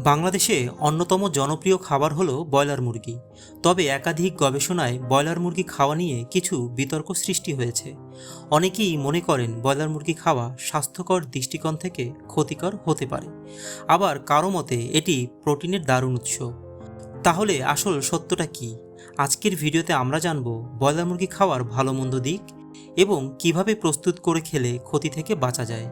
বাংলাদেশে অন্যতম জনপ্রিয় খাবার হলো ব্রয়লার মুরগি। তবে একাধিক গবেষণায় ব্রয়লার মুরগি খাওয়া নিয়ে কিছু বিতর্ক সৃষ্টি হয়েছে। অনেকেই মনে করেন ব্রয়লার মুরগি খাওয়া স্বাস্থ্যকর দৃষ্টিকোণ থেকে ক্ষতিকর হতে পারে। আবার কারও মতে এটি প্রোটিনের দারুণ উৎস। তাহলে আসল সত্যটা কি? আজকের ভিডিওতে আমরা জানব ব্রয়লার মুরগি খাওয়ার ভালো মন্দ দিক এবং কীভাবে প্রস্তুত করে খেলে ক্ষতি থেকে বাঁচা যায়।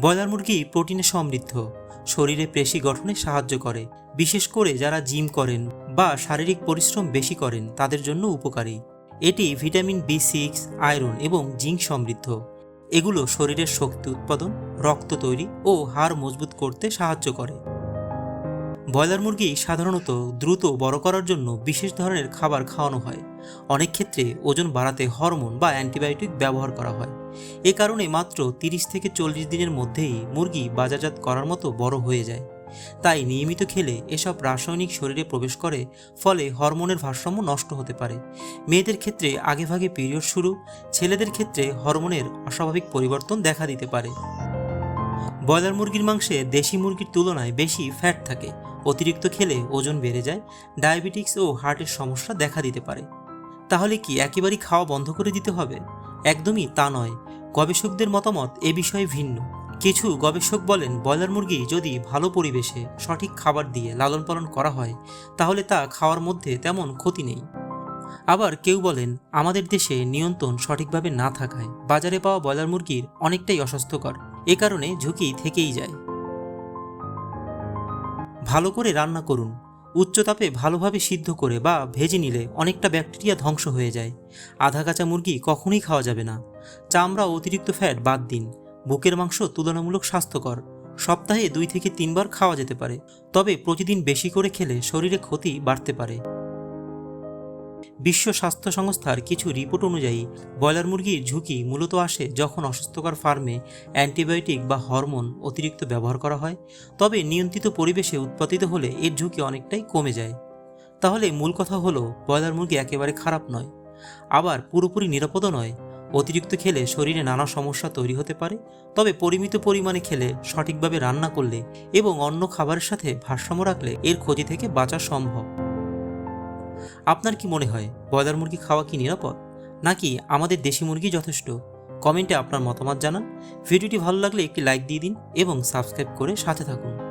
ব্রয়লার মুরগি প্রোটিনে সমৃদ্ধ। শরীরে পেশি গঠনে সাহায্য করে, বিশেষ করে যারা জিম করেন বা শারীরিক পরিশ্রম বেশি করেন, তাদের জন্য উপকারী। এটি ভিটামিন বি সিক্স আয়রন এবং জিঙ্ক সমৃদ্ধ। এগুলো শরীরের শক্তি উৎপাদন, রক্ত তৈরি ও হাড় মজবুত করতে সাহায্য করে। ব্রয়লার মুরগি সাধারণত দ্রুত বড় করার জন্য বিশেষ ধরনের খাবার খাওয়ানো হয়। অনেক ক্ষেত্রে ওজন বাড়াতে হরমোন বা অ্যান্টিবায়োটিক ব্যবহার করা হয়। এ কারণে মাত্র তিরিশ থেকে চল্লিশ দিনের মধ্যেই মুরগি বাজারজাত করার মতো বড় হয়ে যায়। তাই নিয়মিত খেলে এসব রাসায়নিক শরীরে প্রবেশ করে, ফলে হরমোনের ভারসাম্য নষ্ট হতে পারে। মেয়েদের ক্ষেত্রে আগেভাগে পিরিয়ড শুরু, ছেলেদের ক্ষেত্রে হরমোনের অস্বাভাবিক পরিবর্তন দেখা দিতে পারে। ব্রয়লার মুরগির মাংসে দেশি মুরগির তুলনায় বেশি ফ্যাট থাকে। অতিরিক্ত খেলে ওজন বেড়ে যায় ডায়াবেটিক্স ও হার্টের সমস্যা দেখা দিতে পারে। তাহলে কি একেবারেই খাওয়া বন্ধ করে দিতে হবে? একদমই তা নয়। গবেষকদের মতামত এ বিষয়ে ভিন্ন। কিছু গবেষক বলেন, ব্রয়লার মুরগি যদি ভালো পরিবেশে সঠিক খাবার দিয়ে লালন পালন করা হয়, তাহলে তা খাওয়ার মধ্যে তেমন ক্ষতি নেই। আবার কেউ বলেন, আমাদের দেশে নিয়ন্ত্রণ সঠিকভাবে না থাকায় বাজারে পাওয়া ব্রয়লার মুরগির অনেকটাই অস্বাস্থ্যকর। এ কারণে ঝুঁকি থেকেই যায়। ভালো করে রান্না করুন। উচ্চ তাপে ভালোভাবে সিদ্ধ করে বা ভেজে নিলে অনেকটা ব্যাকটেরিয়া ধ্বংস হয়ে যায়। আধা কাঁচা মুরগি কখনোই খাওয়া যাবে না। চামড়া অতিরিক্ত ফ্যাট বাদ দিন। বুকের মাংস তুলনামূলক স্বাস্থ্যকর। সপ্তাহে দুই থেকে তিনবার খাওয়া যেতে পারে। তবে প্রতিদিন বেশি করে খেলে শরীরে ক্ষতি বাড়তে পারে। বিশ্ব স্বাস্থ্য সংস্থার কিছু রিপোর্ট অনুযায়ী, ব্রয়লার মুরগির ঝুঁকি মূলত আসে যখন অসুস্থকর ফার্মে অ্যান্টিবায়োটিক বা হরমোন অতিরিক্ত ব্যবহার করা হয়, তবে নিয়ন্ত্রিত পরিবেশে উৎপাদিত হলে এর ঝুঁকি অনেকটাই কমে যায়। তাহলে মূল কথা হলো, ব্রয়লার মুরগি একেবারে খারাপ নয়। আবার পুরোপুরি নিরাপদও নয়। অতিরিক্ত খেলে শরীরে নানা সমস্যা তৈরি হতে পারে, তবে পরিমিত পরিমাণে খেলে সঠিকভাবে রান্না করলে এবং অন্য খাবারের সাথে ভারসাম্য রাখলে এর ক্ষতি থেকে বাঁচা সম্ভব। আপনার কি মনে হয় ব্রয়লার মুরগি খাওয়া কি নিরাপদ? নাকি আমাদের দেশি মুরগি যথেষ্ট? কমেন্টে আপনার মতামত জানান। ভিডিওটি ভালো লাগলে একটি লাইক দিয়ে দিন এবং সাবস্ক্রাইব করে সাথে থাকুন।